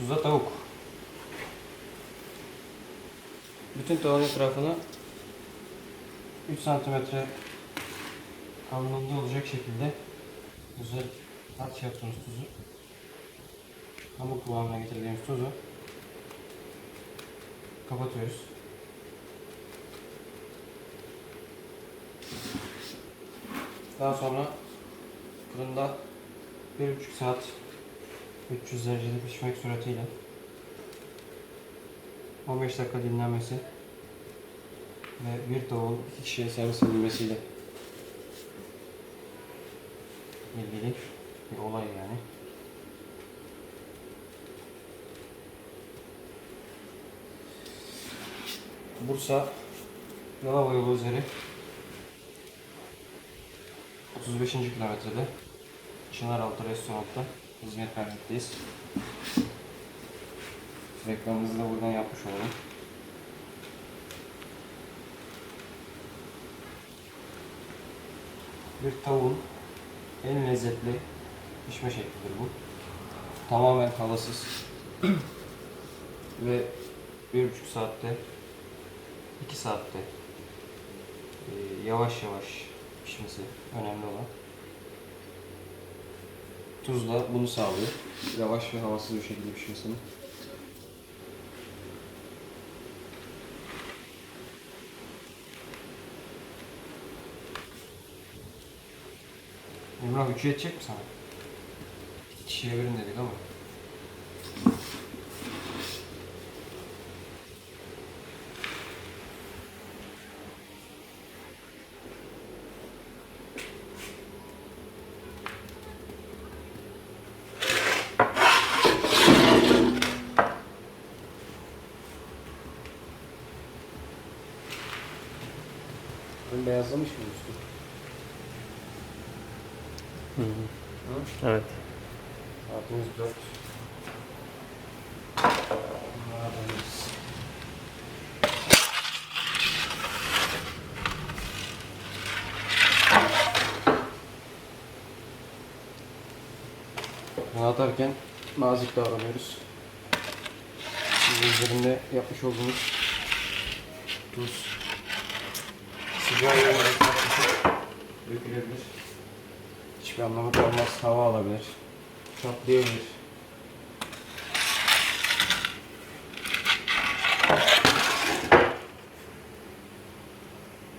Tuzla tavuk. Bütün tavuğun etrafını 3 santimetre kalınlığında olacak şekilde güzel harç yaptığımız tuzu hamur kıvamına getirdiğimiz tuzu kapatıyoruz. Daha sonra fırında 1,5 saat 300 derecede pişmek suretiyle 15 dakika dinlenmesi ve bir tavuğun iki kişiye servis edilmesiyle ilgili bir olay yani. Bursa Yalova yolu üzeri 35. kilometrede Çınaraltı Restoran'ta hizmet vermekteyiz. Reklamımızı da buradan yapmış olalım. Bir tavuğun en lezzetli pişme şeklidir bu. Tamamen havasız ve bir buçuk saatte, iki saatte e, yavaş yavaş pişmesi önemli olan. Tuzla bunu sağlıyor. Yavaş ve havasız bir şekilde pişmesini. Emrah üçü yetecek mi sana? İki kişiye verin dedik ama. Ön beyazlamış mı üstü? Hı? Evet. Saatimiz 4. Neredeyiz? Bunu atarken nazik davranıyoruz. Üzerinde yapmış olduğumuz tuz sıcağı dökülebilir. Hiçbir anlamı kalmaz. Hava alabilir. Çatlayabilir.